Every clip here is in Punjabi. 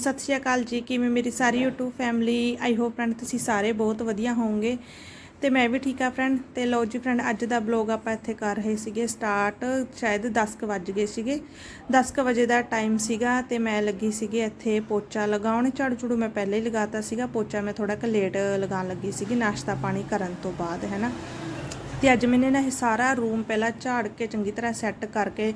ਸਤਿ ਸ਼੍ਰੀ ਅਕਾਲ ਜੀ, ਕਿਵੇਂ ਮੇਰੀ ਸਾਰੀ YouTube family I hope friend ਤੁਸੀਂ ਸਾਰੇ ਬਹੁਤ ਵਧੀਆ ਹੋਵੋਗੇ। ਤੇ ਮੈਂ ਵੀ ਠੀਕ ਆ ਫਰੈਂਡ ਤੇ ਲਓ ਜੀ ਫਰੈਂਡ ਅੱਜ ਦਾ ਬਲੌਗ ਆਪਾਂ ਇੱਥੇ ਕਰ ਰਹੇ ਸੀਗੇ ਸਟਾਰਟ ਸ਼ਾਇਦ 10 ਕੁ ਵੱਜ ਗਏ ਸੀਗੇ। 10 ਕੁ ਵਜੇ ਦਾ ਟਾਈਮ ਸੀਗਾ ਤੇ ਮੈਂ ਲੱਗੀ ਸੀਗੀ ਇੱਥੇ ਪੋਚਾ ਲਗਾਉਣ। ਝਾੜੂ ਝੂੜੂ ਮੈਂ ਪਹਿਲੇ ਹੀ ਲਗਾਤਾ ਸੀਗਾ, ਪੋਚਾ ਮੈਂ ਥੋੜਾ ਕੁ ਲੇਟ ਲਗਾਉਣ ਲੱਗੀ ਸੀਗੀ, ਨਾਸ਼ਤਾ ਪਾਣੀ ਕਰਨ ਤੋਂ ਬਾਅਦ, ਹੈ ਨਾ? ਤੇ ਅੱਜ ਮੈਨੇ ਨਾ ਇਹ ਸਾਰਾ ਰੂਮ ਪਹਿਲਾਂ ਝਾੜ ਕੇ ਚੰਗੀ ਤਰ੍ਹਾਂ ਸੈੱਟ ਕਰਕੇ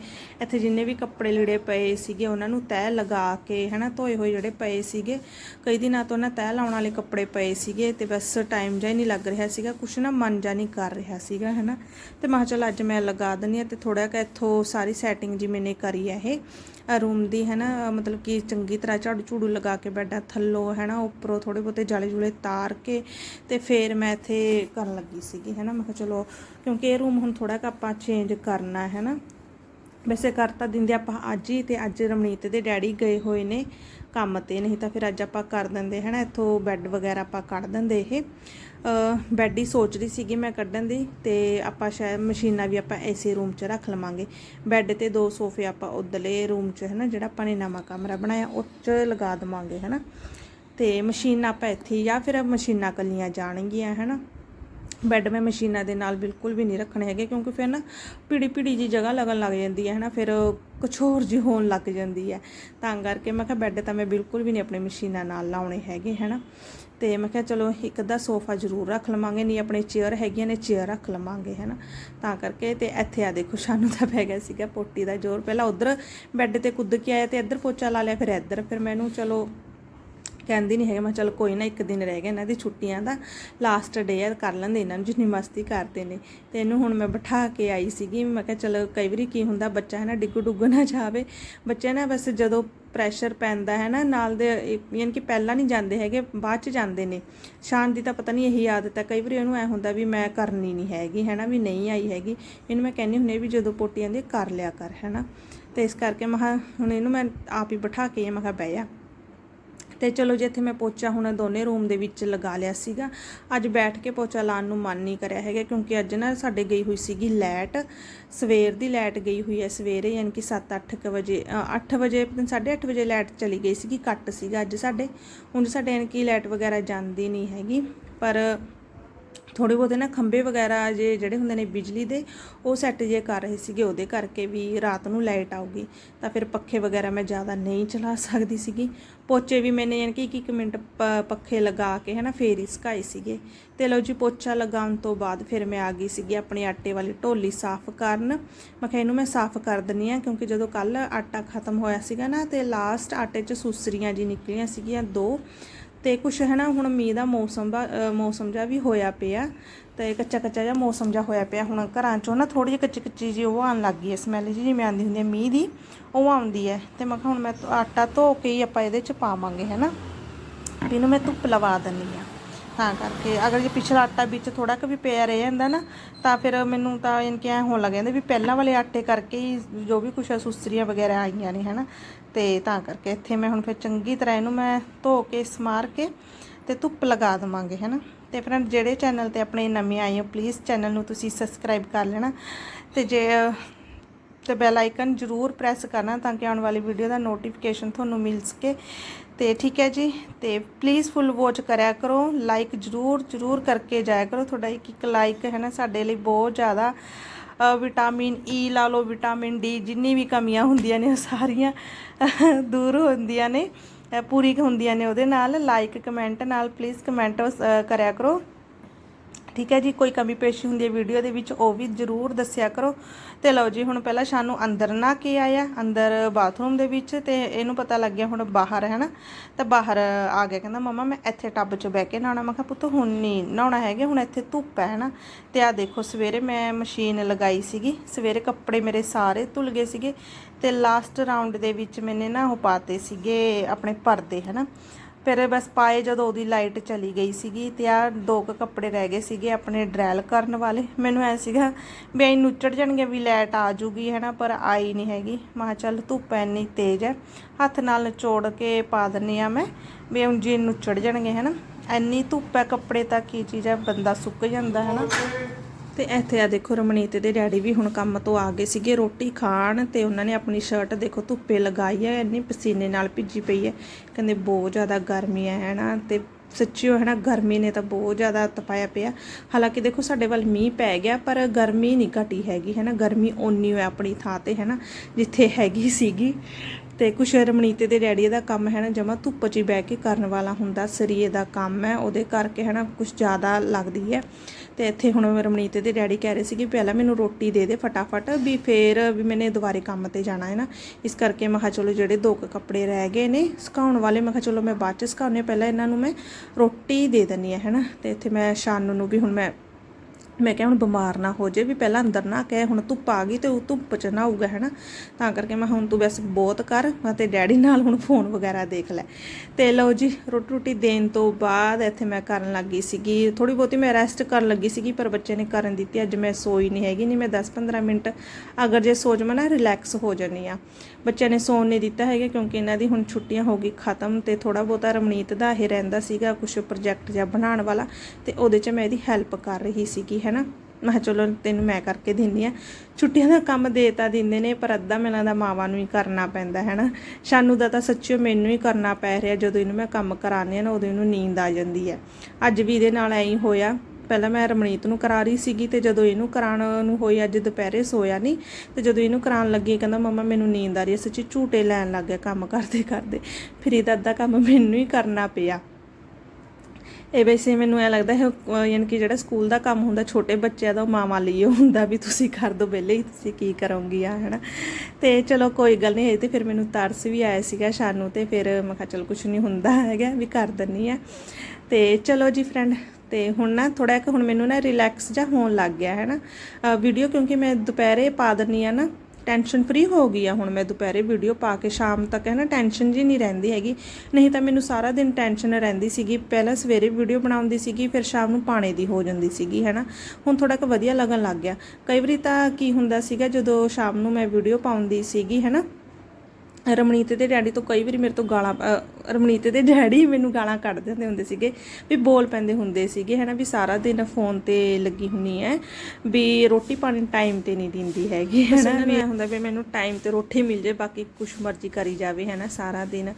ਇੱਥੇ ਜਿੰਨੇ ਵੀ ਕੱਪੜੇ ਲੀੜੇ ਪਏ ਸੀਗੇ ਉਹਨਾਂ ਨੂੰ ਤਹਿ ਲਗਾ ਕੇ, ਹਨਾ, ਧੋਏ ਹੋਏ ਜਿਹੜੇ ਪਏ ਸੀਗੇ। ਕਈ ਦਿਨਾਂ ਤੋਂ ਨਾ ਤਹਿ ਲਾਉਣ ਵਾਲੇ ਕੱਪੜੇ ਪਏ ਸੀਗੇ ਤੇ ਬਸ ਟਾਈਮ ਜਿਹਾ ਨਹੀਂ ਲੱਗ ਰਿਹਾ ਸੀਗਾ, ਕੁਛ ਨਾ ਮਨ ਜਾ ਨਹੀਂ ਕਰ ਰਿਹਾ ਸੀਗਾ, ਹਨਾ। ਤੇ ਮੈਂ ਕਿਹਾ ਚਲ ਅੱਜ ਮੈਂ ਲਗਾ ਦਿੰਨੀ ਆ ਤੇ ਥੋੜਾ ਕਿ ਇੱਥੋਂ ਸਾਰੀ ਸੈਟਿੰਗ ਜੀ ਮੈਨੇ ਕਰੀ ਹੈ ਇਹ। ਰੂਮ ਦੀ ਹੈ ਨਾ ਮਤਲਬ ਕਿ ਚੰਗੀ ਤਰ੍ਹਾਂ ਝਾੜੂ ਝੂੜੂ ਲਗਾ ਕੇ ਬੈੱਡਾਂ ਥੱਲੋਂ ਹੈ ਨਾ ਉੱਪਰੋਂ ਥੋੜੇ ਬਹੁਤੇ ਜਾਲੇ ਜੁਲੇ ਤਾਰ ਕੇ ਤੇ ਫਿਰ ਮੈਂ ਇੱਥੇ ਕਰਨ ਲੱਗੀ ਸੀਗੀ ਹੈ ਨਾ ਮੈਂ ਕਿਹਾ ਚਲੋ ਕਿਉਂਕਿ ਇਹ ਰੂਮ ਹੁਣ ਥੋੜਾ ਕੁ ਆਪਾਂ ਚੇਂਜ ਕਰਨਾ ਹੈ ਨਾ। ਵੈਸੇ ਕਰ ਤਾਂ ਦਿੰਦੇ ਆਪਾਂ ਅੱਜ ਹੀ ਤੇ ਅੱਜ ਰਮਨੀਤ ਦੇ ਡੈਡੀ ਗਏ ਹੋਏ ਨੇ ਕੰਮ ਤੇ, ਨਹੀਂ ਤਾਂ ਫਿਰ ਅੱਜ ਆਪਾਂ ਕਰ ਦਿੰਦੇ ਹਨਾ, ਇੱਥੋਂ ਬੈੱਡ ਵਗੈਰਾ ਆਪਾਂ ਕੱਢ ਦਿੰਦੇ ਇਹ। ਬੈੱਡ ਹੀ ਸੋਚ ਰਹੀ ਸੀਗੀ ਮੈਂ ਕੱਢਣ ਦੀ ਤੇ ਆਪਾਂ ਸ਼ਾਇਦ ਮਸ਼ੀਨਾਂ ਵੀ ਆਪਾਂ ਐਸੇ ਰੂਮ 'ਚ ਰੱਖ ਲਵਾਂਗੇ। ਬੈੱਡ ਤੇ ਦੋ ਸੋਫੇ ਆਪਾਂ ਉਧਰਲੇ ਰੂਮ 'ਚ ਹਨਾ, ਜਿਹੜਾ ਆਪਾਂ ਨੇ ਨਵਾਂ ਕਮਰਾ ਬਣਾਇਆ, ਉਹ 'ਚ ਲਗਾ ਦਵਾਂਗੇ ਹਨਾ। ਤੇ ਮਸ਼ੀਨ ਆਪਾਂ ਇੱਥੇ ਜਾਂ ਫਿਰ ਮਸ਼ੀਨਾਂ ਕੱਲੀਆਂ ਜਾਣਗੀਆਂ ਹਨਾ। ਬੈੱਡ ਮੈਂ ਮਸ਼ੀਨਾਂ ਦੇ ਨਾਲ ਬਿਲਕੁਲ ਵੀ ਨਹੀਂ ਰੱਖਣੇ ਹੈਗੇ ਕਿਉਂਕਿ ਫਿਰ ਨਾ ਪੀੜੀ ਪੀੜੀ ਜੀ ਜਗ੍ਹਾ ਲੱਗਣ ਲੱਗ ਜਾਂਦੀ ਹੈ ਹਨਾ ਫਿਰ ਕੁਛ ਹੋਰ ਜੀ ਹੋਣ ਲੱਗ ਜਾਂਦੀ ਹੈ। ਤਾਂ ਕਰਕੇ ਮੈਂ ਕਿਹਾ ਬੈੱਡ ਤਾਂ ਮੈਂ ਬਿਲਕੁਲ ਵੀ ਨਹੀਂ ਆਪਣੇ ਮਸ਼ੀਨਾਂ ਨਾਲ ਲਾਉਣੇ ਹੈਗੇ ਹਨਾ ਤੇ ਮੈਂ ਕਿਹਾ ਚਲੋ ਇੱਕ ਅੱਧਾ ਸੋਫਾ ਜ਼ਰੂਰ ਰੱਖ ਲਵਾਂਗੇ, ਨਹੀਂ ਆਪਣੇ ਚੇਅਰ ਹੈਗੀਆਂ ਨੇ ਚੇਅਰ ਰੱਖ ਲਵਾਂਗੇ ਹਨਾ ਤਾਂ ਕਰਕੇ ਤੇ ਇੱਥੇ ਆ ਦੇਖੋ, ਸਾਨੂੰ ਤਾਂ ਪੈ ਗਿਆ ਸੀਗਾ ਪੋਟੀ ਦਾ ਜ਼ੋਰ। ਪਹਿਲਾਂ ਉਧਰ ਬੈੱਡ ਤੇ ਕੁੱਦ ਕੇ ਆਇਆ ਤੇ ਇੱਧਰ ਪੋਚਾ ਲਾ ਲਿਆ, ਫਿਰ ਇੱਧਰ। ਫਿਰ ਮੈਨੂੰ ਚਲੋ ਕਹਿੰਦੀ ਨਹੀਂ ਹੈਗਾ, ਮੈਂ ਚਲ ਕੋਈ ਨਾ ਇੱਕ ਦਿਨ ਰਹਿ ਗਿਆ ਇਹਨਾਂ ਦੀ ਛੁੱਟੀਆਂ ਦਾ ਲਾਸਟ ਡੇ ਆ, ਕਰ ਲੈਂਦੇ ਇਹਨਾਂ ਨੂੰ, ਜਿੰਨੀ ਮਸਤੀ ਕਰਦੇ ਨੇ। ਤੇ ਇਹਨੂੰ ਹੁਣ ਮੈਂ ਬਿਠਾ ਕੇ ਆਈ ਸੀਗੀ, ਮੈਂ ਕਿਹਾ ਚਲ ਕਈ ਵਾਰੀ ਕੀ ਹੁੰਦਾ, ਬੱਚਾ ਹੈ ਨਾ, ਡਿੱਗੂ ਡੁੱਗ ਨਾ ਜਾਵੇ। ਬੱਚੇ ਨਾ ਬਸ ਜਦੋਂ ਪ੍ਰੈਸ਼ਰ ਪੈਂਦਾ ਹੈ ਨਾ, ਨਾਲ ਦੇ, ਯਾਨੀ ਕਿ ਪਹਿਲਾਂ ਨਹੀਂ ਜਾਂਦੇ ਹੈਗੇ, ਬਾਅਦ ਚ ਜਾਂਦੇ ਨੇ। ਸ਼ਾਨ ਦੀ ਤਾਂ ਪਤਾ ਨਹੀਂ ਇਹੀ ਆਦਤ ਹੈ ਕਈ ਵਾਰੀ ਉਹਨੂੰ ਐ ਹੁੰਦਾ ਵੀ ਮੈਂ ਕਰਨੀ ਨਹੀਂ ਹੈਗੀ, ਹੈ ਨਾ, ਵੀ ਨਹੀਂ ਆਈ ਹੈਗੀ। ਇਹਨੂੰ ਮੈਂ ਕਹਿੰਦੀ ਹੁੰਦੀ ਵੀ ਜਦੋਂ ਪੋਟੀ ਆਂਦੀ ਕਰ ਲਿਆ ਕਰ, ਹੈ ਨਾ। ਤੇ ਇਸ ਕਰਕੇ ਮੈਂ ਕਿਹਾ, ਹੁਣ ਇਹਨੂੰ ਮੈਂ ਆਪ ਹੀ ਬਿਠਾ ਕੇ ਮੈਂ ਕਿਹਾ ਬਹਿ ਜਾ। ਤੇ ਚਲੋ ਜਿੱਥੇ ਮੈਂ ਪੋਚਾ ਹੁਣ ਦੋਨੇ ਰੂਮ ਦੇ ਵਿੱਚ ਲਗਾ ਲਿਆ ਸੀਗਾ। ਅੱਜ ਬੈਠ ਕੇ ਪੋਚਾ ਲਾਉਣ ਨੂੰ ਮਨ ਨਹੀਂ ਕਰਿਆ ਹੈਗਾ ਕਿਉਂਕਿ ਅੱਜ ਨਾ ਸਾਡੇ ਗਈ ਹੋਈ ਸੀਗੀ ਲੈਟ ਸਵੇਰ ਦੀ ਲਾਈਟ ਗਈ ਹੋਈ ਹੈ ਸਵੇਰੇ, ਯਾਨੀ ਕਿ 7-8 ਕ ਵਜੇ 8 ਵਜੇ 8:30 ਵਜੇ ਲਾਈਟ ਚਲੀ ਗਈ ਸੀਗੀ, ਕੱਟ ਸੀਗਾ ਅੱਜ ਸਾਡੇ। ਹੁਣ ਸਾਡੇ ਯਾਨੀ ਕਿ ਲਾਈਟ ਵਗੈਰਾ ਜਾਂਦੀ ਨਹੀਂ ਹੈਗੀ। ਪਰ ਥੋੜੇ ਬਹੁਤੇ ਨਾ ਖੰਬੇ ਵਗੈਰਾ ਜੇ ਜਿਹੜੇ ਹੁੰਦੇ ਨੇ ਬਿਜਲੀ ਦੇ, ਉਹ ਸੈੱਟ ਜੇ ਕਰ ਰਹੇ ਸੀਗੇ, ਉਹਦੇ ਕਰਕੇ ਵੀ ਰਾਤ ਨੂੰ ਲਾਈਟ ਆਊਗੀ। ਤਾਂ ਫਿਰ ਪੱਖੇ ਵਗੈਰਾ ਮੈਂ ਜ਼ਿਆਦਾ ਨਹੀਂ ਚਲਾ ਸਕਦੀ ਸੀਗੀ। ਪੋਚੇ ਵੀ ਮੈਨੇ ਯਾਨੀ ਕਿ ਇੱਕ ਇੱਕ ਮਿੰਟ ਪੱਖੇ ਲਗਾ ਕੇ ਹਨਾ ਫੇਰ ਹੀ ਸੁਕਾਏ ਸੀਗੇ। ਤੇ ਲਓ ਜੀ, ਪੋਚਾ ਲਗਾਉਣ ਤੋਂ ਬਾਅਦ ਫਿਰ ਮੈਂ ਆ ਗਈ ਸੀਗੀ ਆਪਣੇ ਆਟੇ ਵਾਲੀ ਢੋਲੀ ਸਾਫ਼ ਕਰਨ। ਮੈਂ ਕਿਹਾ ਇਹਨੂੰ ਮੈਂ ਸਾਫ਼ ਕਰ ਦਿੰਨੀ ਆ ਕਿਉਂਕਿ ਜਦੋਂ ਕੱਲ ਆਟਾ ਖਤਮ ਹੋਇਆ ਸੀਗਾ ਨਾ, ਤੇ ਲਾਸਟ ਆਟੇ 'ਚ ਸੁਸਰੀਆਂ ਜੀ ਨਿਕਲੀਆਂ ਸੀਗੀਆਂ ਦੋ ਤੇ ਕੁਛ ਹੈ ਨਾ, ਹੁਣ ਮੀਂਹ ਦਾ ਮੌਸਮ ਦਾ ਮੌਸਮ ਜਿਹਾ ਵੀ ਹੋਇਆ ਪਿਆ ਤੇ ਕੱਚਾ ਕੱਚਾ ਜਿਹਾ ਮੌਸਮ ਜਿਹਾ ਹੋਇਆ ਪਿਆ। ਹੁਣ ਘਰਾਂ ਚੋਂ ਨਾ ਥੋੜੀ ਜਿਹੀ ਕੱਚੀ ਕੱਚੀ ਜੀ ਉਹ ਆਉਣ ਲੱਗ ਗਈ ਹੈ, ਸਮੈਲ ਜੀ ਜਿਵੇਂ ਆਉਂਦੀ ਹੁੰਦੀ ਹੈ, ਮੀਂਹ ਦੀ, ਉਹ ਆਉਂਦੀ ਹੈ। ਤੇ ਮੈਂ ਕਿਹਾ ਹੁਣ ਮੈਂ ਆਟਾ ਧੋ ਕੇ ਹੀ ਆਪਾਂ ਇਹਦੇ ਚ ਪਾਵਾਂਗੇ, ਹੈ ਨਾ। ਵੀ ਇਹਨੂੰ ਮੈਂ ਧੁੱਪ ਲਵਾ ਦਿੰਨੀ ਆ ਤਾਂ ਕਰਕੇ ਅਗਰ ਜੇ ਪਿਛਲਾ ਆਟਾ ਵਿੱਚ ਥੋੜਾ ਕੁ ਵੀ ਪਿਆ ਰਹਿ ਜਾਂਦਾ ਨਾ, ਤਾਂ ਫਿਰ ਮੈਨੂੰ ਤਾਂ ਯਾਨੀ ਕਿ ਐ ਹੋਣ ਲੱਗ ਜਾਂਦਾ ਵੀ ਪਹਿਲਾਂ ਵਾਲੇ ਆਟੇ ਕਰਕੇ ਹੀ ਜੋ ਵੀ ਕੁਛ ਸੁਸਰੀਆਂ ਵਗੈਰਾ ਆਈਆਂ ਨੇ ਹਨਾ ਤੇ ਤਾਂ ਕਰਕੇ ਇੱਥੇ ਮੈਂ ਹੁਣ ਫਿਰ ਚੰਗੀ ਤਰ੍ਹਾਂ ਇਹਨੂੰ ਮੈਂ ਧੋ ਕੇ ਸਮਾਰ ਕੇ ਤੇ ਧੁੱਪ ਲਗਾ ਦਵਾਂਗੇ, ਹਨਾ? ਤੇ ਫਰੈਂਡ ਜਿਹੜੇ ਚੈਨਲ ਤੇ ਆਪਣੇ ਨਵੇਂ ਆਏ ਹੋ ਪਲੀਜ਼ ਚੈਨਲ ਨੂੰ ਤੁਸੀਂ ਸਬਸਕ੍ਰਾਈਬ ਕਰ ਲੈਣਾ ਤੇ ਜੇ, ਤੇ ਬੈਲ ਆਈਕਨ ਜ਼ਰੂਰ ਪ੍ਰੈਸ ਕਰਨਾ ਤਾਂ ਕਿ ਆਉਣ ਵਾਲੀ ਵੀਡੀਓ ਦਾ ਨੋਟੀਫਿਕੇਸ਼ਨ ਤੁਹਾਨੂੰ ਮਿਲ ਸਕੇ। ਤੇ ਠੀਕ ਹੈ ਜੀ, ਤੇ ਪਲੀਜ਼ ਫੁੱਲ ਵਾਚ ਕਰਿਆ ਕਰੋ ਲਾਈਕ ਜ਼ਰੂਰ ਜ਼ਰੂਰ ਕਰਕੇ ਜਾਇਆ ਕਰੋ। ਤੁਹਾਡਾ ਇੱਕ ਇੱਕ ਲਾਈਕ ਹੈ ਨਾ ਸਾਡੇ ਲਈ ਬਹੁਤ ਜ਼ਿਆਦਾ ਵਿਟਾਮਿਨ ਈ e ਲਾ ਲਓ ਵਿਟਾਮਿਨ ਡੀ ਜਿੰਨੀ ਵੀ ਕਮੀਆਂ ਹੁੰਦੀਆਂ ਨੇ ਉਹ ਸਾਰੀਆਂ ਦੂਰ ਹੁੰਦੀਆਂ ਨੇ ਪੂਰੀ ਹੁੰਦੀਆਂ ਨੇ ਉਹਦੇ ਨਾਲ ਲਾਈਕ ਕਮੈਂਟ ਨਾਲ ਪਲੀਜ਼ ਕਮੈਂਟ ਕਰਿਆ ਕਰੋ। ਠੀਕ ਹੈ ਜੀ, ਕੋਈ ਕਮੀ ਪੇਸ਼ੀ ਹੁੰਦੀ ਹੈ ਵੀਡੀਓ ਦੇ ਵਿੱਚ, ਉਹ ਵੀ ਜ਼ਰੂਰ ਦੱਸਿਆ ਕਰੋ। ਤੇ ਲਓ ਜੀ, ਹੁਣ ਪਹਿਲਾਂ ਸਾਨੂੰ ਅੰਦਰ ਨਾ ਕੇ ਆਇਆ, ਅੰਦਰ ਬਾਥਰੂਮ ਦੇ ਵਿੱਚ ਤੇ ਇਹਨੂੰ ਪਤਾ ਲੱਗ ਗਿਆ ਹੁਣ ਬਾਹਰ, ਹੈ ਨਾ? ਤਾਂ ਬਾਹਰ ਆ ਗਿਆ, ਕਹਿੰਦਾ, ਮਮਾ, ਮੈਂ ਇੱਥੇ ਟੱਬ 'ਚ ਬਹਿ ਕੇ ਨਹਾਉਣਾ। ਮੈਂ ਕਿਹਾ, ਪੁੱਤ, ਹੁਣ ਨਹੀਂ ਨਹਾਉਣਾ ਹੈਗੇ, ਹੁਣ ਇੱਥੇ ਧੁੱਪ ਹੈ ਨਾ? ਤੇ ਆ ਦੇਖੋ, ਸਵੇਰੇ ਮੈਂ ਮਸ਼ੀਨ ਲਗਾਈ ਸੀਗੀ, ਸਵੇਰੇ ਕੱਪੜੇ ਮੇਰੇ ਸਾਰੇ ਧੁੱਲ ਗਏ ਸੀਗੇ ਤੇ ਲਾਸਟ ਰਾਉਂਡ ਦੇ ਵਿੱਚ ਮੈਨੇ ਨਾ ਉਹ ਪਾਤੇ ਸੀਗੇ ਆਪਣੇ ਪਰਦੇ, ਹੈ ਨਾ? ਫਿਰ ਬਸ ਪਾਏ ਜਦੋਂ ਉਹਦੀ ਲਾਈਟ ਚਲੀ ਗਈ ਸੀਗੀ ਤੇ ਆ ਦੋ ਕੁ ਕੱਪੜੇ ਰਹਿ ਗਏ ਸੀਗੇ ਆਪਣੇ ਡਰੈਲ ਕਰਨ ਵਾਲੇ। ਮੈਨੂੰ ਐ ਸੀਗਾ ਵੀ ਐ ਨੁੱਚੜ ਜਾਣਗੇ ਵੀ ਲਾਈਟ ਆ ਜੂਗੀ ਹੈ ਨਾ ਪਰ ਆਈ ਨਹੀਂ ਹੈਗੀ। ਮੈਂ ਚੱਲ ਧੁੱਪ ਐਨੀ ਤੇਜ਼ ਹੈ ਹੱਥ ਨਾਲ ਨਿਚੋੜ ਕੇ ਪਾ ਦਿੰਨੀ ਆ ਮੈਂ ਵੀ ਹੁਣ ਜੀ ਨੁੱਚੜ ਜਾਣਗੇ ਹੈ ਨਾ ਐਨੀ ਧੁੱਪ ਹੈ ਕੱਪੜੇ ਤਾਂ ਕੀ ਚੀਜ਼ ਹੈ ਬੰਦਾ ਸੁੱਕ ਜਾਂਦਾ ਹੈ ਨਾ ਤੇ ਇੱਥੇ ਆ ਦੇਖੋ ਰਮਨੀਤ ਦੇ ਡੈਡੀ ਵੀ ਹੁਣ ਕੰਮ ਤੋਂ ਆ ਗਏ ਸੀਗੇ ਰੋਟੀ ਖਾਣ ਤੇ ਉਹਨਾਂ ਨੇ ਆਪਣੀ ਸ਼ਰਟ ਦੇਖੋ ਧੁੱਪੇ ਲਗਾਈ ਹੈ ਇੰਨੀ ਪਸੀਨੇ ਨਾਲ ਭਿੱਜੀ ਪਈ ਹੈ ਕਹਿੰਦੇ ਬਹੁਤ ਜ਼ਿਆਦਾ ਗਰਮੀ ਹੈ ਹੈਨਾ ਤੇ ਸੱਚੀ ਉਹ ਹੈ ਨਾ ਗਰਮੀ ਨੇ ਤਾਂ ਬਹੁਤ ਜ਼ਿਆਦਾ ਤਪਾਇਆ ਪਿਆ। ਹਾਲਾਂਕਿ ਦੇਖੋ ਸਾਡੇ ਵੱਲ ਮੀਂਹ ਪੈ ਗਿਆ, ਪਰ ਗਰਮੀ ਨਹੀਂ ਘਟੀ ਹੈਗੀ, ਹੈ ਨਾ। ਗਰਮੀ ਓਨੀ ਹੋਇਆ ਆਪਣੀ ਥਾਂ ਤੇ, ਹੈ ਨਾ, ਜਿੱਥੇ ਹੈਗੀ ਸੀਗੀ। ਤੇ ਕੁਛ ਰਮਣੀਤ ਦੇ ਡੈਡੀ ਦਾ ਕੰਮ ਹੈ ਨਾ, ਜਮਾ ਧੁੱਪ 'ਚ ਹੀ ਬਹਿ ਕੇ ਕਰਨ ਵਾਲਾ ਹੁੰਦਾ, ਸਰੀਏ ਦਾ ਕੰਮ ਹੈ, ਉਹਦੇ ਕਰਕੇ ਹੈ ਨਾ ਕੁਛ ਜ਼ਿਆਦਾ ਲੱਗਦੀ ਹੈ। ਤੇ ਇੱਥੇ ਹੁਣ ਰਮਣੀਤ ਦੇ ਡੈਡੀ ਕਹਿ ਰਹੇ ਸੀ ਕਿ ਪਹਿਲਾਂ ਮੈਨੂੰ ਰੋਟੀ ਦੇ ਦੇ ਫਟਾਫਟ, ਵੀ ਫੇਰ ਵੀ ਮੈਨੇ ਦੁਬਾਰੇ ਕੰਮ ਤੇ ਜਾਣਾ ਹੈ ਨਾ। ਇਸ ਕਰਕੇ ਮੈਂ ਕਿਹਾ ਚਲੋ ਜਿਹੜੇ ਦੋ ਕੁ ਕੱਪੜੇ ਰਹਿ ਗਏ ਨੇ, ਸੁਕਾਉਣ ਵਾਲੇ, ਮੈਂ ਕਿਹਾ ਚਲੋ ਮੈਂ ਬਾਅਦ ਚ ਸੁਕਾਉਣੇ ਪਹਿਲਾਂ ਇਹਨਾਂ ਨੂੰ ਮੈਂ ਰੋਟੀ ਦੇ ਦਿੰਨੀ ਹੈ ਨਾ। ਤੇ ਇੱਥੇ ਮੈਂ ਸ਼ਾਨੂ ਨੂੰ ਵੀ ਹੁਣ ਮੈਂ ਮੈਂ ਕਿਹਾ ਹੁਣ ਬਿਮਾਰ ਨਾ ਹੋ ਜੇ, ਵੀ ਪਹਿਲਾਂ ਅੰਦਰ ਨਾ ਕਹੇ, ਹੁਣ ਧੁੱਪ ਆ ਗਈ ਤੇ ਉਹ ਧੁੱਪ ਚ ਨਾ ਹੋਊਗਾ ਹੈਨਾ? ਤਾਂ ਕਰਕੇ ਮੈਂ ਹੁਣ ਤੂੰ ਬਸ ਬਹੁਤ ਕਰ, ਮੈਂ ਤੇ ਡੈਡੀ ਨਾਲ ਹੁਣ ਫੋਨ ਵਗੈਰਾ ਦੇਖ ਲੈ। ਤੇ ਲਓ ਜੀ ਰੋਟੀ ਰੋਟੀ ਦੇਣ ਤੋਂ ਬਾਅਦ ਇੱਥੇ ਮੈਂ ਕਰਨ ਲੱਗੀ ਸੀਗੀ। ਥੋੜੀ ਬਹੁਤੀ ਮੈਂ ਰੈਸਟ ਕਰਨ ਲੱਗੀ ਸੀਗੀ, ਪਰ ਬੱਚੇ ਨੇ ਕਰਨ ਦਿੱਤੀ। ਅੱਜ ਮੈਂ ਸੋਈ ਨਹੀਂ ਹੈਗੀ ਨਹੀਂ ਮੈਂ 10-15 ਮਿੰਟ। ਅਗਰ ਜੇ ਸੋ ਜਾਵਾਂ ਨਾ ਰਿਲੈਕਸ ਹੋ ਜਾਨੀ ਆ। ਬੱਚਿਆਂ ਨੇ ਸੌਣ ਨਹੀਂ ਦਿੱਤਾ ਹੈਗਾ, ਕਿਉਂਕਿ ਇਹਨਾਂ ਦੀ ਹੁਣ ਛੁੱਟੀਆਂ ਹੋ ਗਈ ਖਤਮ ਤੇ ਥੋੜਾ ਬਹੁਤਾ ਰਮਨੀਤ ਦਾ ਇਹ ਰਹਿੰਦਾ ਸੀਗਾ ਕੁਝ ਪ੍ਰੋਜੈਕਟ ਜਾਂ ਬਣਾਉਣ ਵਾਲਾ ਤੇ ਉਹਦੇ 'ਚ ਮੈਂ ਇਹਦੀ ਹੈਲਪ ਕਰ ਰਹੀ ਸੀਗੀ ਹੈਨਾ? ਮੈਂ ਕਿਹਾ ਚਲੋ ਤੈਨੂੰ ਮੈਂ ਕਰਕੇ ਦਿੰਨੀ ਆ। ਛੁੱਟੀਆਂ ਦਾ ਕੰਮ ਦੇ ਤਾਂ ਦਿੰਦੇ ਨੇ, ਪਰ ਅੱਧਾ ਮੈਨੂੰ ਦਾ ਮਾਵਾਂ ਨੂੰ ਹੀ ਕਰਨਾ ਪੈਂਦਾ ਹੈ ਨਾ ਸ਼ਾਨੂ ਦਾ ਤਾਂ ਸੱਚੀ ਮੈਨੂੰ ਹੀ ਕਰਨਾ ਪੈ ਰਿਹਾ, ਜਦੋਂ ਇਹਨੂੰ ਮੈਂ ਕੰਮ ਕਰਾਉਂਦੀ ਆ ਨਾ, ਉਦੋਂ ਇਹਨੂੰ ਨੀਂਦ ਆ ਜਾਂਦੀ ਹੈ ਅੱਜ ਵੀ ਇਹਦੇ ਨਾਲ ਐਂ ਹੀ ਹੋਇਆ। ਪਹਿਲਾਂ ਮੈਂ ਰਮਣੀਤ ਨੂੰ ਕਰਾ ਰਹੀ ਸੀਗੀ ਤੇ ਜਦੋਂ ਇਹਨੂੰ ਕਰਾਉਣ ਨੂੰ ਹੋਈ, ਅੱਜ ਦੁਪਹਿਰੇ ਸੋਇਆ ਨਹੀਂ ਤੇ ਜਦੋਂ ਇਹਨੂੰ ਕਰਾਉਣ ਲੱਗੀ ਕਹਿੰਦਾ, ਮਮਾ, ਮੈਨੂੰ ਨੀਂਦ ਆ ਰਹੀ ਹੈ ਸੱਚੀ ਝੂਟੇ ਲੈਣ ਲੱਗ ਗਿਆ ਕੰਮ ਕਰਦੇ ਕਰਦੇ ਫਿਰ ਇਹਦਾ ਅੱਧਾ ਕੰਮ ਮੈਨੂੰ ਹੀ ਕਰਨਾ ਪਿਆ। ਇਹ ਵੈਸੇ ਮੈਨੂੰ ਐ ਲੱਗਦਾ ਹੈ ਯਾਨੀ ਕਿ ਜਿਹੜਾ ਸਕੂਲ ਦਾ ਕੰਮ ਹੁੰਦਾ, ਛੋਟੇ ਬੱਚਿਆਂ ਦਾ, ਉਹ ਮਾਵਾਂ ਲਈ ਉਹ ਹੁੰਦਾ ਵੀ ਤੁਸੀਂ ਕਰ ਦੋ ਪਹਿਲੇ ਹੀ, ਤੁਸੀਂ ਕੀ ਕਰੋਗੀ ਆ, ਹਨਾ। ਤੇ ਚਲੋ ਕੋਈ ਗੱਲ ਨਹੀਂ, ਇਹ ਤੇ ਫਿਰ ਮੈਨੂੰ ਤਰਸ ਵੀ ਆਇਆ ਸੀਗਾ ਸ਼ਾਨੂ ਤੇ ਫਿਰ ਮੈਂ ਕਿਹਾ ਚਲ ਕੁਝ ਨਹੀਂ ਹੁੰਦਾ ਹੈਗਾ, ਵੀ ਕਰ ਦਿੰਨੀ ਆ। ਤੇ ਚਲੋ ਜੀ ਫਰੈਂਡ ਤੇ ਹੁਣ ਨਾ ਥੋੜਾ ਕਿ ਹੁਣ ਮੈਨੂੰ ਨਾ ਰਿਲੈਕਸ ਜਿਹਾ ਹੋਣ ਲੱਗ ਗਿਆ ਹੈ ਨਾ ਵੀਡੀਓ ਕਿਉਂਕਿ ਮੈਂ ਦੁਪਹਿਰੇ ਪਾ ਦਿੰਨੀ ਆ ਨਾ ਟੈਨਸ਼ਨ ਫ੍ਰੀ ਹੋ ਗਈ ਆ, ਹੁਣ ਮੈਂ ਦੁਪਹਿਰੇ ਵੀਡੀਓ ਪਾ ਕੇ ਸ਼ਾਮ ਤੱਕ ਹੈ ਨਾ ਟੈਨਸ਼ਨ ਜੀ ਨਹੀਂ ਰਹਿੰਦੀ ਹੈਗੀ। ਨਹੀਂ ਤਾਂ ਮੈਨੂੰ ਸਾਰਾ ਦਿਨ ਟੈਨਸ਼ਨ ਰਹਿੰਦੀ ਸੀਗੀ। ਪਹਿਲਾਂ ਸਵੇਰੇ ਵੀਡੀਓ ਬਣਾਉਂਦੀ ਸੀਗੀ, ਫਿਰ ਸ਼ਾਮ ਨੂੰ ਪਾਣੇ ਦੀ ਹੋ ਜਾਂਦੀ ਸੀਗੀ ਹੈ ਨਾ ਹੁਣ ਥੋੜਾ ਕੁ ਵਧੀਆ ਲੱਗਣ ਲੱਗ ਗਿਆ। ਕਈ ਵਾਰੀ ਤਾਂ ਕੀ ਹੁੰਦਾ ਸੀਗਾ, ਜਦੋਂ ਸ਼ਾਮ ਨੂੰ ਮੈਂ ਵੀਡੀਓ ਪਾਉਂਦੀ ਸੀਗੀ ਹੈ ਨਾ ਰਮਣੀਤ ਦੇ ਡੈਡੀ ਤੋਂ ਕਈ ਵਾਰੀ ਮੇਰੇ ਤੋਂ ਗਾਲਾਂ ਅ, ਰਮਣੀਤ ਦੇ ਡੈਡੀ ਮੈਨੂੰ ਗਾਲਾਂ ਕੱਢ ਦਿੰਦੇ ਹੁੰਦੇ ਸੀਗੇ ਵੀ ਬੋਲ ਪੈਂਦੇ ਹੁੰਦੇ ਸੀਗੇ ਹੈਨਾ ਵੀ ਸਾਰਾ ਦਿਨ ਫੋਨ ਤੇ ਲੱਗੀ ਹੁੰਨੀ ਐ ਵੀ ਰੋਟੀ ਪਾਣੀ ਟਾਈਮ ਤੇ ਨਹੀਂ ਦਿੰਦੀ ਹੈਗੀ ਹੈਨਾ ਵੀ ਇਹ ਹੁੰਦਾ ਵੀ ਮੈਨੂੰ ਟਾਈਮ ਤੇ ਰੋਟੀ ਮਿਲ ਜੇ ਬਾਕੀ ਕੁਛ ਮਰਜ਼ੀ ਕਰੀ ਜਾਵੇ ਹੈਨਾ ਸਾਰਾ ਦਿਨ।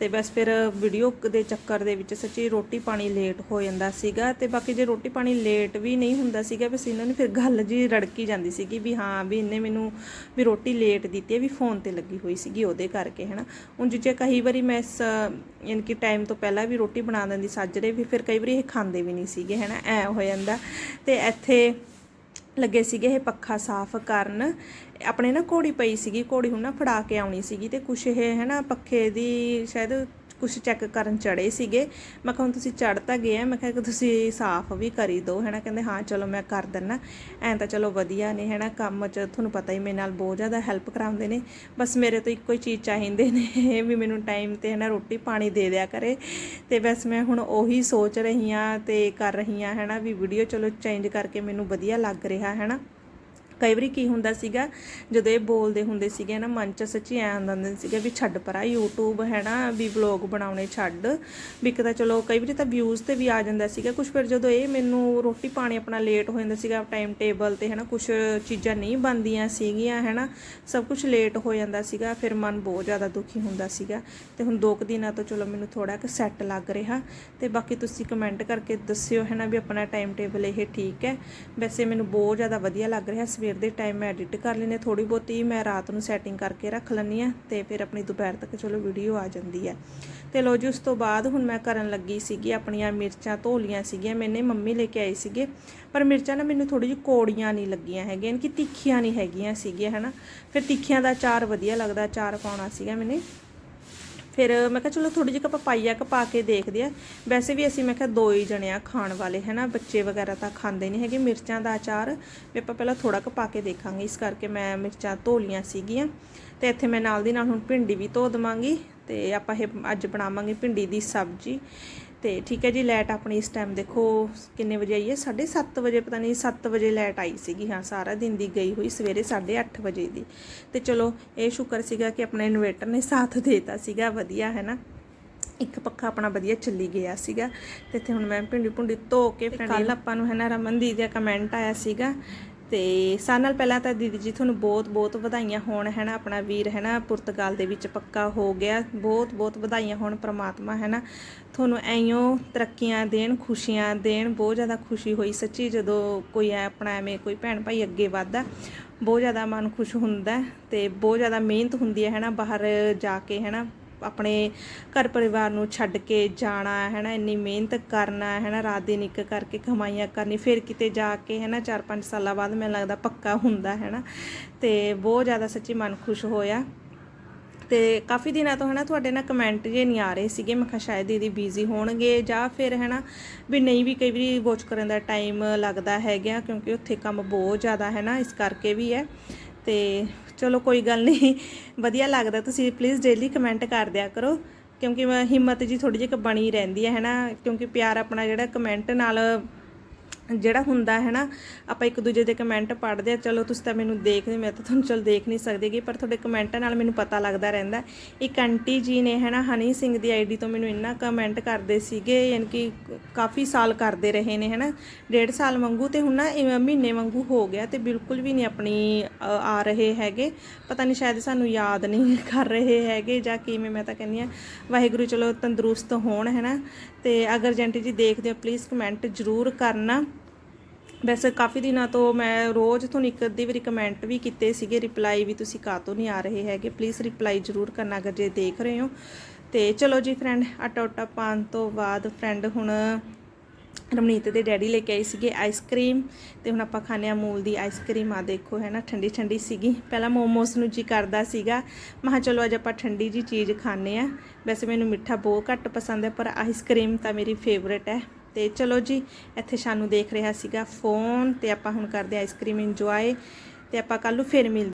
ਤੇ ਬਸ ਫਿਰ ਵੀਡੀਓ ਦੇ ਚੱਕਰ ਦੇ ਵਿੱਚ ਸੱਚੀ ਰੋਟੀ ਪਾਣੀ ਲੇਟ ਹੋ ਜਾਂਦਾ ਸੀਗਾ ਤੇ ਬਾਕੀ ਜੇ ਰੋਟੀ ਪਾਣੀ ਲੇਟ ਵੀ ਨਹੀਂ ਹੁੰਦਾ ਸੀਗਾ ਬਸ ਇਹਨਾਂ ਨੂੰ ਫਿਰ ਗੱਲ ਜੀ ਰੜਕੀ ਜਾਂਦੀ ਸੀਗੀ ਵੀ ਹਾਂ ਵੀ ਇਹਨੇ ਮੈਨੂੰ ਵੀ ਰੋਟੀ ਲੇਟ ਦਿੱਤੀ ਹੈ ਵੀ ਫੋਨ ਤੇ ਲੱਗੀ ਹੋਈ ਸੀਗੀ ਉਹਦੇ ਕਰਕੇ, ਹਨਾ। ਉਂਝ ਜੇ ਕਈ ਵਾਰੀ ਮੈਂ ਇਸ, ਯਾਨੀ ਕਿ ਟਾਈਮ ਤੋਂ ਪਹਿਲਾਂ ਵੀ ਰੋਟੀ ਬਣਾ ਦਿੰਦੀ, ਸਾਜਰੇ ਵੀ, ਫਿਰ ਕਈ ਵਾਰੀ ਇਹ ਖਾਂਦੇ ਵੀ ਨਹੀਂ ਸੀਗੇ, ਹਨਾ। ਐ ਹੋ ਜਾਂਦਾ। ਤੇ ਇੱਥੇ ਲੱਗੇ ਸੀਗੇ ਇਹ ਪੱਖਾ ਸਾਫ਼ ਕਰਨ। ਆਪਣੇ ਨਾ ਘੋੜੀ ਪਈ ਸੀਗੀ ਘੋੜੀ ਹੁਣ ਨਾ ਫੜਾ ਕੇ ਆਉਣੀ ਸੀਗੀ ਤੇ ਕੁਛ ਇਹ ਹੈ ਨਾ ਪੱਖੇ ਦੀ ਸ਼ਾਇਦ ਕੁਛ ਚੈੱਕ ਕਰਨ ਚੜੇ ਸੀਗੇ। ਮੈਂ ਕਿਹਾ, ਹੁਣ ਤੁਸੀਂ ਚੜ ਤਾਂ ਗਏ ਆ। ਮੈਂ ਕਿਹਾ ਕਿ ਤੁਸੀਂ ਸਾਫ਼ ਵੀ ਕਰੀ ਦਿਓ। ਹੈਨਾ, ਕਹਿੰਦੇ, ਹਾਂ, ਚਲੋ, ਮੈਂ ਕਰ ਦਿੰਨਾ। ਐਂ ਤਾਂ ਚਲੋ ਵਧੀਆ ਨੇ, ਹੈਨਾ, ਕੰਮ 'ਚ ਤੁਹਾਨੂੰ ਪਤਾ ਹੀ ਮੇਰੇ ਨਾਲ ਬਹੁਤ ਜ਼ਿਆਦਾ ਹੈਲਪ ਕਰਾਉਂਦੇ ਨੇ। ਬਸ ਮੇਰੇ ਤੋਂ ਇੱਕੋ ਹੀ ਚੀਜ਼ ਚਾਹੀਦੇ ਨੇ ਵੀ ਮੈਨੂੰ ਟਾਈਮ ਤੇ, ਹੈਨਾ, ਰੋਟੀ ਪਾਣੀ ਦੇ ਦਿਆ ਕਰੇ। ਤੇ ਬਸ ਮੈਂ ਹੁਣ ਉਹੀ ਸੋਚ ਰਹੀ ਆ ਤੇ ਕਰ ਰਹੀ ਆ ਹੈਨਾ, ਵੀ ਵੀਡੀਓ ਚਲੋ ਚੇਂਜ ਕਰਕੇ ਮੈਨੂੰ ਵਧੀਆ ਲੱਗ ਰਿਹਾ, ਹੈਨਾ। ਕਈ ਵਾਰੀ ਕੀ ਹੁੰਦਾ ਸੀਗਾ, ਜਦੋਂ ਇਹ ਬੋਲਦੇ ਹੁੰਦੇ ਸੀਗੇ ਨਾ, ਮਨ ਚ ਸੱਚੀ ਐ ਆਉਂਦਾ ਹੁੰਦਾ ਸੀਗਾ ਵੀ ਛੱਡ ਪਰਾ, YouTube ਹੈ ਨਾ, ਵੀ ਵਲੌਗ ਬਣਾਉਣੇ ਛੱਡ। ਵੀ ਇੱਕ ਤਾਂ ਚਲੋ, ਕਈ ਵਾਰੀ ਤਾਂ ਵਿਊਜ਼ ਤੇ ਵੀ ਆ ਜਾਂਦਾ ਸੀਗਾ ਕੁਝ ਫਿਰ ਜਦੋਂ ਇਹ ਮੈਨੂੰ ਰੋਟੀ ਪਾਣੀ ਆਪਣਾ ਲੇਟ ਹੋ ਜਾਂਦਾ ਸੀਗਾ ਟਾਈਮ ਟੇਬਲ ਤੇ ਹੈ ਨਾ ਕੁਝ ਚੀਜ਼ਾਂ ਨਹੀਂ ਬਣਦੀਆਂ ਸੀਗੀਆਂ ਹੈ ਨਾ ਸਭ ਕੁਝ ਲੇਟ ਹੋ ਜਾਂਦਾ ਸੀਗਾ, ਫਿਰ ਮਨ ਬਹੁਤ ਜ਼ਿਆਦਾ ਦੁਖੀ ਹੁੰਦਾ ਸੀਗਾ। ਤੇ ਹੁਣ ਦੋ ਕੁ ਦਿਨਾਂ ਤੋਂ ਚਲੋ ਮੈਨੂੰ ਥੋੜਾ ਕੁ ਸੈੱਟ ਲੱਗ ਰਿਹਾ। ਤੇ ਬਾਕੀ ਤੁਸੀਂ ਕਮੈਂਟ ਕਰਕੇ ਦੱਸਿਓ ਹੈ ਨਾ ਵੀ ਆਪਣਾ ਟਾਈਮ ਟੇਬਲ ਇਹ ਠੀਕ ਹੈ। ਵੈਸੇ ਮੈਨੂੰ ਬਹੁਤ ਜ਼ਿਆਦਾ ਵਧੀਆ ਲੱਗ ਰਿਹਾ ਸਵੇਰ ਦੇ ਟਾਈਮ ਮੈਂ ਐਡਿਟ ਕਰ ਲੈਨੇ ਥੋੜੀ ਬਹੁਤੀ ਮੈਂ ਰਾਤ ਨੂੰ ਸੈਟਿੰਗ ਕਰਕੇ ਰੱਖ ਲੈਂਦੀ ਆ ਤੇ ਫਿਰ ਆਪਣੀ ਦੁਪਹਿਰ ਤੱਕ ਚਲੋ ਵੀਡੀਓ ਆ ਜਾਂਦੀ ਹੈ। ਤੇ ਲੋ ਜੀ, ਉਸ ਤੋਂ ਬਾਅਦ ਹੁਣ ਮੈਂ ਕਰਨ ਲੱਗੀ ਸੀਗੀ ਆਪਣੀਆਂ ਮਿਰਚਾਂ ਧੋ ਲੀਆਂ ਸੀਗੀਆਂ ਮੈਨੇ ਮੰਮੀ ਲੈ ਕੇ ਆਈ ਸੀਗੇ, ਪਰ ਮਿਰਚਾਂ ਨਾ ਮੈਨੂੰ ਥੋੜੀ ਜਿਹੀ ਕੋੜੀਆਂ ਨਹੀਂ ਲੱਗੀਆਂ ਹੈਗੀਆਂ ਕਿ ਤਿੱਖੀਆਂ ਨਹੀਂ ਹੈਗੀਆਂ ਸੀਗੀਆਂ, ਹਨਾ? ਫਿਰ ਤਿੱਖੀਆਂ ਦਾ ਚਾਰ ਵਧੀਆ ਲੱਗਦਾ, ਚਾਰ ਪਾਉਣਾ ਸੀਗਾ ਮੈਨੇ। ਫਿਰ ਮੈਂ ਕਿਹਾ ਚਲੋ ਥੋੜੀ ਜਿਹੀ ਆਪਾਂ ਪਾਈਆ ਕ ਪਾ ਕੇ ਦੇਖਦੇ ਆ। ਵੈਸੇ ਵੀ ਅਸੀਂ ਮੈਂ ਕਿਹਾ ਦੋ ਹੀ ਜਣੇ ਆ ਖਾਣ ਵਾਲੇ, ਹੈ ਨਾ? ਬੱਚੇ ਵਗੈਰਾ ਤਾਂ ਖਾਂਦੇ ਨਹੀਂ ਹੈਗੇ। ਮਿਰਚਾਂ ਦਾ ਅਚਾਰ ਵੀ ਆਪਾਂ ਪਹਿਲਾਂ ਥੋੜਾ ਕ ਪਾ ਕੇ ਦੇਖਾਂਗੇ। ਇਸ ਕਰਕੇ ਮੈਂ ਮਿਰਚਾਂ ਧੋ ਲੀਆਂ ਸੀਗੀਆਂ ਤੇ ਇੱਥੇ ਮੈਂ ਨਾਲ ਦੀ ਨਾਲ ਹੁਣ ਭਿੰਡੀ ਵੀ ਧੋ ਦਵਾਂਗੀ ਤੇ ਆਪਾਂ ਇਹ ਅੱਜ ਬਣਾਵਾਂਗੇ ਭਿੰਡੀ ਦੀ ਸਬਜ਼ੀ। ਤੇ ਠੀਕ ਹੈ ਜੀ ਲਾਈਟ ਆਪਣੀ ਇਸ ਟਾਈਮ ਦੇਖੋ ਕਿੰਨੇ ਵਜੇ ਆਈ ਹੈ? 7:30 ਵਜੇ ਪਤਾ ਨਹੀਂ 7 ਵਜੇ ਲਾਈਟ ਆਈ ਸੀਗੀ। ਹਾਂ ਸਾਰਾ ਦਿਨ ਦੀ ਗਈ ਹੋਈ ਸਵੇਰੇ 8:30 ਵਜੇ ਦੀ। ਤੇ ਚਲੋ ਇਹ ਸ਼ੁਕਰ ਸੀਗਾ ਕਿ ਆਪਣੇ ਇਨਵੇਟਰ ਨੇ ਸਾਥ ਦੇਤਾ ਸੀਗਾ ਵਧੀਆ ਹੈ ਨਾ ਇੱਕ ਪੱਖਾ ਆਪਣਾ ਵਧੀਆ ਚੱਲੀ ਗਿਆ ਸੀਗਾ। ਤੇ ਇੱਥੇ ਹੁਣ ਮੈਂ ਭਿੰਡੀ ਭੁੰਡੀ ਧੋ ਕੇ ਕੱਲ ਆਪਾਂ ਨੂੰ ਹੈ ਨਾ ਰਮਨ ਦੀ ਦਾ ਕਮੈਂਟ ਆਇਆ ਸੀਗਾ ਤੇ ਸਾਰਿਆਂ ਨਾਲ ਪਹਿਲਾਂ ਤਾਂ ਦੀਦੀ ਜੀ ਤੁਹਾਨੂੰ ਬਹੁਤ ਬਹੁਤ ਵਧਾਈਆਂ ਹੋਣ ਹੈ ਨਾ ਆਪਣਾ ਵੀਰ ਹੈ ਨਾ ਪੁਰਤਗਾਲ ਦੇ ਵਿੱਚ ਪੱਕਾ ਹੋ ਗਿਆ। ਬਹੁਤ ਬਹੁਤ ਵਧਾਈਆਂ ਹੋਣ ਪ੍ਰਮਾਤਮਾ ਹੈ ਨਾ ਤੁਹਾਨੂੰ ਐਂਓ ਤਰੱਕੀਆਂ ਦੇਣ, ਖੁਸ਼ੀਆਂ ਦੇਣ, ਬਹੁਤ ਜ਼ਿਆਦਾ ਖੁਸ਼ੀ ਹੋਈ ਸੱਚੀ, ਜਦੋਂ ਕੋਈ ਐ ਆਪਣਾ ਐਵੇਂ ਕੋਈ ਭੈਣ ਭਾਈ ਅੱਗੇ ਵੱਧਦਾ, ਬਹੁਤ ਜ਼ਿਆਦਾ ਮਨ ਖੁਸ਼ ਹੁੰਦਾ ਹੈ ਤੇ ਬਹੁਤ ਜ਼ਿਆਦਾ ਮਿਹਨਤ ਹੁੰਦੀ ਹੈ ਹੈ ਨਾ ਬਾਹਰ ਜਾ ਕੇ ਹੈ ਨਾ ਆਪਣੇ ਘਰ ਪਰਿਵਾਰ ਨੂੰ ਛੱਡ ਕੇ ਜਾਣਾ ਹੈ ਨਾ ਇੰਨੀ ਮਿਹਨਤ ਕਰਨਾ ਹੈ ਨਾ ਰਾਤ ਦਿਨ ਇੱਕ ਕਰਕੇ ਕਮਾਈਆਂ ਕਰਨੀ, ਫਿਰ ਕਿਤੇ ਜਾ ਕੇ ਹੈ ਨਾ 4-5 ਸਾਲਾਂ ਬਾਅਦ ਮੈਨੂੰ ਲੱਗਦਾ ਪੱਕਾ ਹੁੰਦਾ ਹੈ ਨਾ ਤੇ ਬਹੁਤ ਜ਼ਿਆਦਾ ਸੱਚੀ ਮਨ ਖੁਸ਼ ਹੋਇਆ। ਤੇ ਕਾਫੀ ਦਿਨਾਂ ਤੋਂ, ਹਨਾ, ਤੁਹਾਡੇ ਨਾਲ ਕਮੈਂਟ ਜੇ ਨਹੀਂ ਆ ਰਹੇ ਸੀਗੇ, ਮੈਂ ਕਿਹਾ ਸ਼ਾਇਦ ਦੀਦੀ ਬਿਜ਼ੀ ਹੋਣਗੇ ਜਾਂ ਫਿਰ, ਹਨਾ, ਵੀ ਨਹੀਂ ਵੀ ਕਈ ਵਾਰੀ ਵਾਚ ਕਰਨ ਦਾ ਟਾਈਮ ਲੱਗਦਾ ਹੈਗਾ ਕਿਉਂਕਿ ਉੱਥੇ ਕੰਮ ਬਹੁਤ ਜ਼ਿਆਦਾ ਹੈ ਨਾ ਇਸ ਕਰਕੇ ਵੀ ਹੈ। ਤੇ ਚਲੋ ਕੋਈ ਗੱਲ ਨਹੀਂ, ਵਧੀਆ ਲੱਗਦਾ। ਤੁਸੀਂ ਪਲੀਜ਼ ਡੇਲੀ ਕਮੈਂਟ ਕਰ ਦਿਆ ਕਰੋ, ਕਿਉਂਕਿ ਹਿੰਮਤ ਜੀ ਥੋੜੀ ਜਿਹੀ ਬਣੀ ਰਹਿੰਦੀ ਹੈ ਹਨਾ ਕਿਉਂਕਿ ਪਿਆਰ ਆਪਣਾ ਜਿਹੜਾ ਕਮੈਂਟ ਨਾਲ ਜਿਹੜਾ ਹੁੰਦਾ ਹੈ ਨਾ, ਆਪਾਂ ਇੱਕ ਦੂਜੇ ਦੇ ਕਮੈਂਟ ਪੜ੍ਹਦੇ ਆ, ਚਲੋ ਤੁਸੀਂ ਤਾਂ ਮੈਨੂੰ ਦੇਖਦੇ ਮੈਂ ਤਾਂ ਤੁਹਾਨੂੰ ਚਲ ਦੇਖ ਨਹੀਂ ਸਕਦੇਗੀ ਪਰ ਤੁਹਾਡੇ ਕਮੈਂਟਾਂ ਨਾਲ ਮੈਨੂੰ ਪਤਾ ਲੱਗਦਾ ਰਹਿੰਦਾ ਇੱਕ ਆਂਟੀ ਜੀ ਨੇ ਹੈ ਨਾ, ਹਨੀ ਸਿੰਘ ਦੀ ਆਈਡੀ ਤੋਂ ਮੈਨੂੰ ਇੰਨਾ ਕਮੈਂਟ ਕਰਦੇ ਸੀਗੇ, ਯਾਨੀ ਕਿ ਕਾਫੀ ਸਾਲ ਕਰਦੇ ਰਹੇ ਨੇ, ਹੈ ਨਾ। ਡੇਢ ਸਾਲ ਵਾਂਗੂ ਤੇ ਹੁਣ ਨਾ ਇਹ ਮਹੀਨੇ ਵਾਂਗੂ ਹੋ ਗਿਆ ਤੇ ਬਿਲਕੁਲ ਵੀ ਨਹੀਂ ਆਪਣੀ ਆ ਰਹੇ ਹੈਗੇ। ਪਤਾ ਨਹੀਂ, ਸ਼ਾਇਦ ਸਾਨੂੰ ਯਾਦ ਨਹੀਂ ਕਰ ਰਹੇ ਹੈਗੇ ਜਾਂ ਕਿਵੇਂ, ਮੈਂ ਤਾਂ ਕਹਿੰਦੀ ਆ ਵਾਹਿਗੁਰੂ ਚਲੋ ਤੰਦਰੁਸਤ ਹੋਣ, ਹੈ ਨਾ। ਤੇ ਅਗਰ ਜੈਂਟੀ ਜੀ ਦੇਖਦੇ ਹੋ ਪਲੀਜ਼ ਕਮੈਂਟ ਜ਼ਰੂਰ ਕਰਨਾ। ਵੈਸੇ ਕਾਫੀ ਦਿਨਾਂ ਤੋਂ ਮੈਂ ਰੋਜ਼ ਤੁਹਾਨੂੰ ਇੱਕ ਅੱਧੀ ਵਾਰੀ ਕਮੈਂਟ ਵੀ ਕੀਤੇ ਸੀਗੇ ਰਿਪਲਾਈ ਵੀ ਤੁਸੀਂ ਕਾਹਤੋਂ ਨਹੀਂ ਆ ਰਹੇ ਹੈਗੇ। ਪਲੀਜ਼ ਰਿਪਲਾਈ ਜ਼ਰੂਰ ਕਰਨਾ ਅਗਰ ਜੇ ਦੇਖ ਰਹੇ ਹੋ। ਤੇ ਚਲੋ ਜੀ ਫਰੈਂਡ ਆਟਾ ਉਟਾ ਪਾਉਣ ਤੋਂ ਬਾਅਦ ਫਰੈਂਡ ਹੁਣ ਰਮਨੀਤ ਦੇ ਡੈਡੀ ਲੈ ਕੇ ਆਏ ਸੀਗੇ ਆਈਸਕ੍ਰੀਮ ਤੇ ਹੁਣ ਆਪਾਂ ਖਾਣੇ ਆ ਮੂਲ ਦੀ ਆਈਸਕ੍ਰੀਮ ਆ ਦੇਖੋ, ਹੈ ਨਾ ਠੰਡੀ ਠੰਡੀ ਸੀਗੀ। ਪਹਿਲਾਂ ਮੋਮੋਸ ਨੂੰ ਜੀ ਕਰਦਾ ਸੀਗਾ। ਮੈਂ ਚਲੋ ਅੱਜ ਆਪਾਂ ਠੰਡੀ ਜੀ ਚੀਜ਼ ਖਾਣੇ ਆ ਵੈਸੇ ਮੈਨੂੰ ਮਿੱਠਾ ਬਹੁਤ ਘੱਟ ਪਸੰਦ ਹੈ, ਪਰ ਆਈਸਕ੍ਰੀਮ ਤਾਂ ਮੇਰੀ ਫੇਵਰੇਟ ਹੈ। ਤੇ ਚਲੋ ਜੀ, ਇੱਥੇ ਸਾਨੂੰ ਦੇਖ ਰਿਹਾ ਸੀਗਾ ਫੋਨ ਤੇ ਆਪਾਂ ਹੁਣ ਕਰਦੇ ਆਈਸਕ੍ਰੀਮ ਇੰਜੋਏ ਤੇ ਆਪਾਂ ਕੱਲ ਨੂੰ ਫਿਰ ਮਿਲ